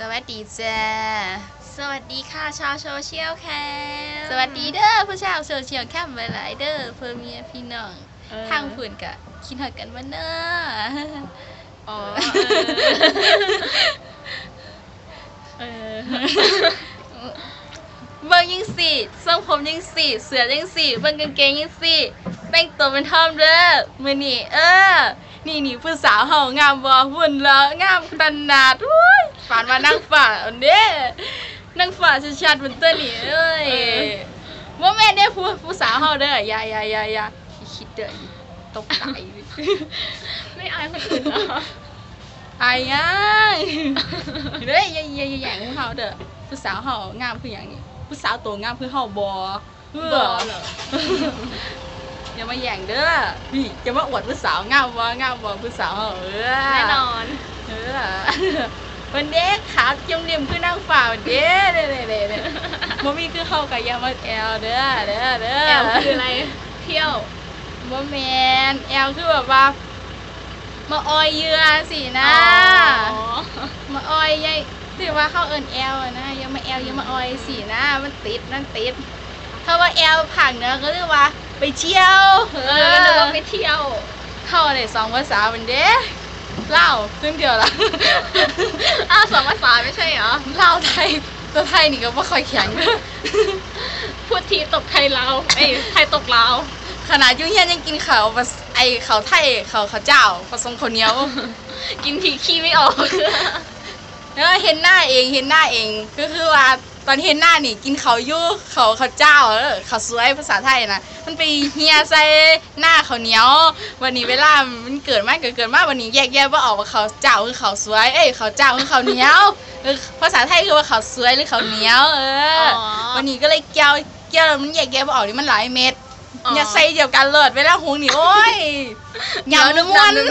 สวัสดีจ้าสวัสดีค่ะชาวโซเชียลแคมสวัสดีเด้อผู้ชาวโซเชียลแคมป์หลายๆเด้อเพื่อเมียพี่น้องเออทางฝืนกะคิดหอดกันมาเนอะอ๋อเออเบิ่งยังสี่ทรงผมยังสี่เสือยังสี่เบิ่งกางเกงยังสี่แต่งตัวเป็นทอมเด้อมื้อนี้เออ นี่นี่ผู้สาวเฮางามบ่หุ่นแล้วงามขนาดอุ้ย ฝานมานั่งฝ่าเอาเด้นั่งฝ่าชัดๆบนตัวนี้เอ้ยบ่แม่นเด้ผู้ผู้สาวเฮาเด้ออย่าอย่าอย่าอย่าคิดเด้อตกใจไม่อายคนอื่นเหรออายยังเด้ยอย่าอย่าอย่าแย่งผู้เฮาเด้อผู้สาวเฮางามคือหยังนี่ผู้สาวตัวงามคือเฮาบ่เออบอเหรออย่ามาแย่งเด้อพี่อย่ามาอวดผู้สาวงามบ่งามบ่ผู้สาวเฮาเออแน่นอนเออ วันเด็กขาวจิ้มริมคือนางฟ้าวันเด้เด้เด้เด้เด้บ่มีคือเฮากับอย่ามาแอลเด้อเด้อเด้อแอลคืออะไรเที่ยวบ่แม่นแอลคือแบบว่ามาออยเหยื่อสินะอ๋อมาออยยายถือว่าเข้าเอินแอลอะนะอยังมาแอลอยังมาออยสีนะมันติดนั่นติดถ้าว่าแอลผังเนอะก็เรียกว่าไปเที่ยวเออก็นึกว่าไปเที่ยวเข้าได้สองภาษาเป็นเด้ เล่าวขึ้นเดียวละ อ้าวสองภาษาไม่ใช่เหรอ เล่าวไทยตัวไทยนี่ก็ไม่ค่อยแข็ง พูดทีตกไทยลาวเอ้ยไทยตกลาว ขนาดอยุ่งเฮียนยังกินข้าวภาษไอข้าวไทยข้าวข้าวเจ้าผสมข้าวเหนียว กินทีขี้ไม่ออกเออเห็นหน้าเองเห็นหน้าเองก็คือว่า ตอนเห็นหน้านี่กินเขาวอยู่เขาเขาวเจ้าเออเขาวสวยภาษาไทยนะมันไปเฮียใส่หน้าเขาวเหนียว วันนี้เวลามันเกิดมากเกิดเกิดมากวันนี้แยกแยะว่าออกว่าเขาวเจ้าคือเขาวสวย เอ้ยเขาวเจ้าคือเขาวเหนียวเออภาษาไทยคือว่าเขาวสวยหรือเขาวเหนียวเออออวันนี้ก็เลยแก้วแก้วแล้วมันแยกแยะว่าออกนี่มันหลายเม็ดอ๋อออย่าใส่เดียวกันเลิศเวลาหุงนี่โอ้ยเดี๋ยวยำม้วนนึก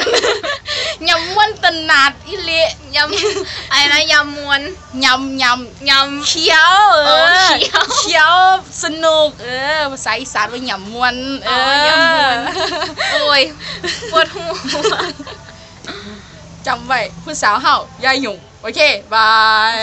ยำม้วนตนาดอิเละยำอะไรนะยำมวนยำยำยเคี้ยวเอเอออเคี้ยวเคี้ยวสนุกเออภาษาอีสานว่าหยำมวนเออ๋ออหยำม่วนำโอ้ยปวดหัวจำไว้ผู้สาวเฮาอย่าหยุ่งโอเคบาย